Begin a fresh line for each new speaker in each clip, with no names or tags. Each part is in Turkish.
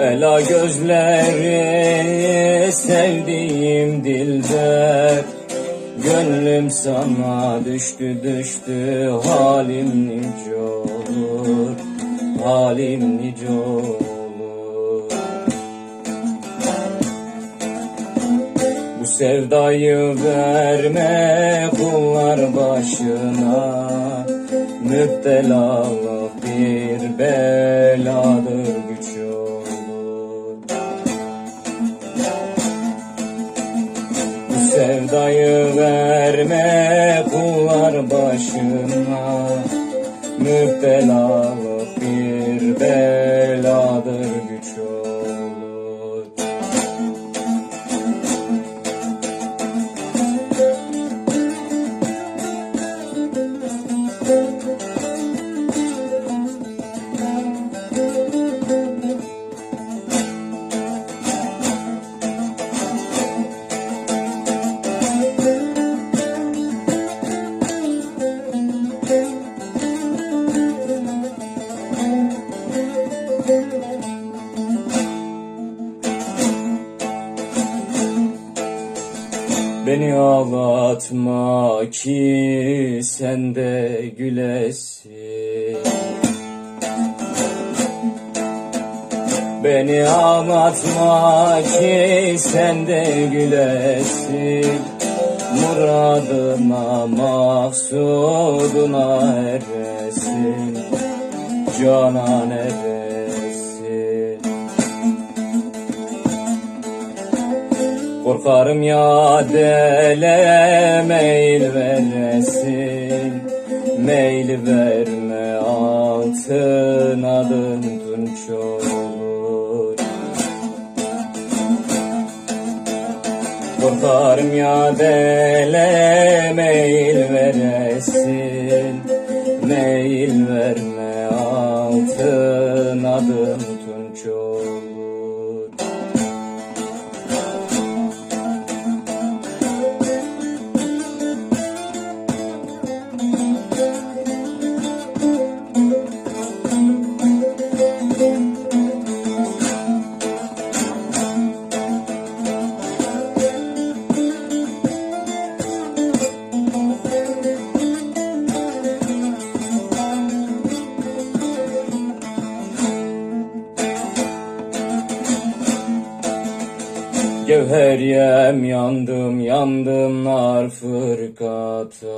Ela gözleri sevdiğim dilber Gönlüm sana düştü düştü halim nice olur Halim nice olur. Bu sevdayı verme kullar başına Müptelalık bir beladır güç sevdayı verme kullar başına. Müptelalık Beni ağlatma ki sen de gülesin. Beni ağlatma ki sen de gülesin. Muradına maksuduna eresin. Canan eresin Korkarım ya dele meyil veresin Meyil verme altın adın tunç olur Korkarım ya dele veresin Meyil verme altın adın Gevheriyem yandım yandım nar fırkata.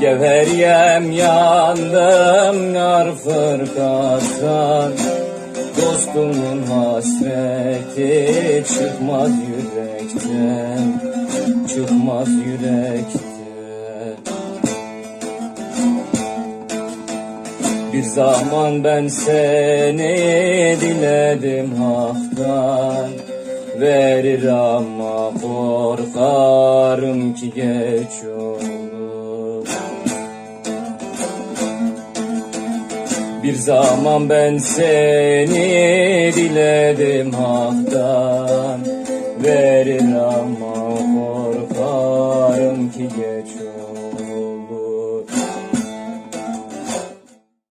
Gevheriyem yandım nar fırkata. Dostumun hasreti çıkmaz yürekten Çıkmaz yürekten Bir zaman ben seni diledim haktan Verir ama korkarım ki geç olur. Bir zaman ben seni diledim haktan Verir ama korkarım